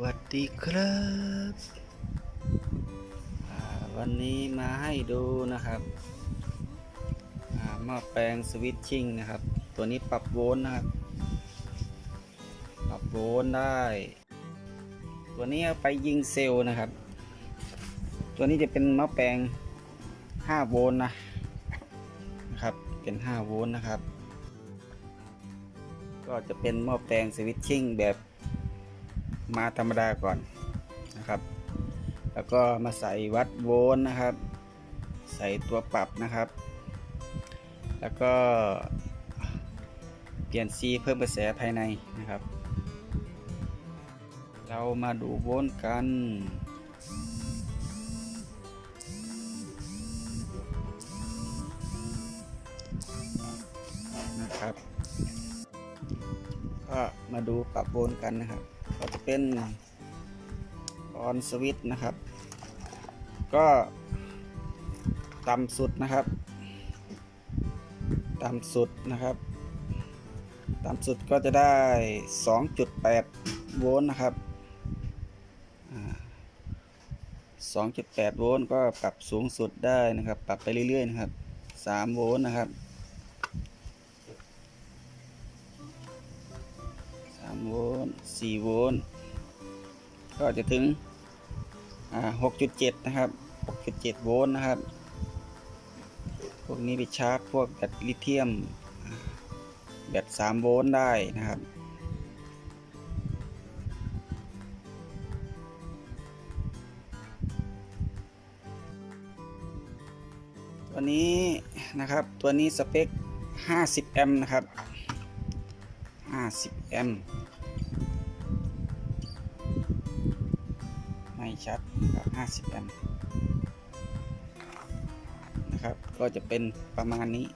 วัสดีครับ วันนี้มาให้ดูนะครับหม้อแปลงสวิตชิ่งนะครับ ตัวนี้ปรับโวลต์นะครับ ปรับโวลต์ได้ ตัวนี้เอาไปยิงเซลล์นะครับ ตัวนี้จะเป็นหม้อแปลง 5 โวลต์นะนะครับ เป็น 5 โวลต์นะครับ ก็จะเป็นหม้อแปลงสวิตชิ่งแบบ มาธรรมดาก่อนนะครับ แล้วก็มาใส่วัดโวลต์นะครับ ใส่ตัวปรับนะครับ แล้วก็เปลี่ยนซีเพิ่มกระแสภายในนะครับ เรามาดูโวลต์กันนะครับ ก็มาดูปรับโวลต์กันนะครับ ก็จะเป็นออนสวิตนะครับ ก็ต่ำสุดนะครับ ต่ำสุดนะครับ ต่ำสุดก็จะได้ 2.8 โวลต์นะครับอ่า2.8 โวลต์ก็ปรับสูงสุดได้นะครับ ปรับไปเรื่อยๆนะครับ 3 โวลต์นะครับ โวลต์4โวลต์ก็จะถึงอ่า6.7 นะครับ 6.7 โวลต์นะครับ พวกนี้ไปชาร์จพวกแบตลิเธียม แบต3โวลต์ได้นะครับตัวนี้นะครับตัวนี้สเปค 50 แอมป์นะครับ 50 แอมป์ ไม่ชัดครับ 50 แอมป์นะครับ ก็จะเป็นประมาณนี้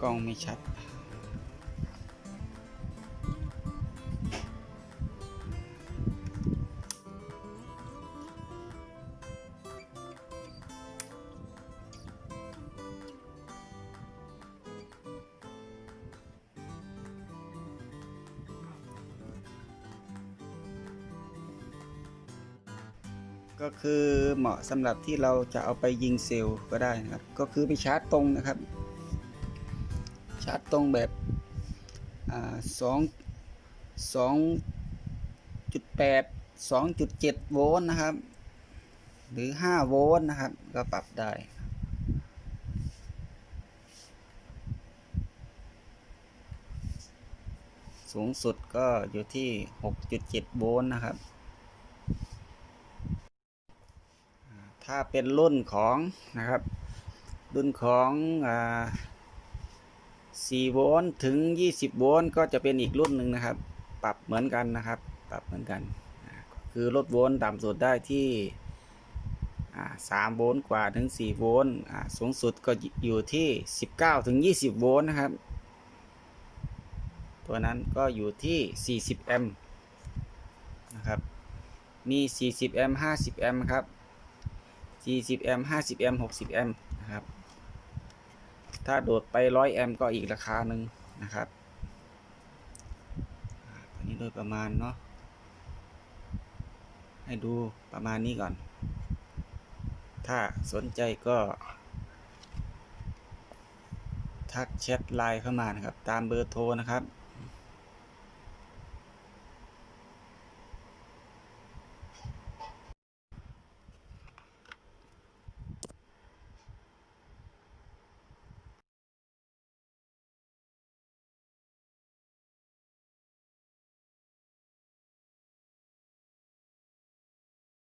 กล้องไม่ชัด ก็คือเหมาะสำหรับที่เราจะเอาไปยิงเซลล์ก็ได้นะครับ ก็คือไปชาร์จตรงนะครับ ชาร์จตรงแบบสองสองจุดแปดสองจุดเจ็ดโวลต์นะครับ หรือห้าโวลต์นะครับ ก็ปรับได้สูงสุดก็อยู่ที่ 6.7 โวลต์นะครับ ถ้าเป็นรุ่นของนะครับ รุ่นของอ่า4โวลต์ถึง 20 โวลต์ก็จะเป็นอีกรุ่นหนึ่งนะครับ ปรับเหมือนกันนะครับ ปรับเหมือนกัน คือลดโวลต์ต่ำสุดได้ที่3โวลต์กว่าถึง 4 โวลต์สูงสุดก็อยู่ที่ 19 ถึง 20 โวลต์นะครับ ตัวนั้นก็อยู่ที่ 40 แอมป์นะครับ มี 40 แอมป์ 50 แอมป์ครับ 40แอมป์50แอมป์60แอมป์นะครับ ถ้าโดดไป100แอมป์ก็อีกราคาหนึ่งนะครับอ่าตัวนี้โดยประมาณเนาะ ให้ดูประมาณนี้ก่อน ถ้าสนใจก็ ทักแชทไลน์เข้ามานะครับ ตามเบอร์โทรนะครับ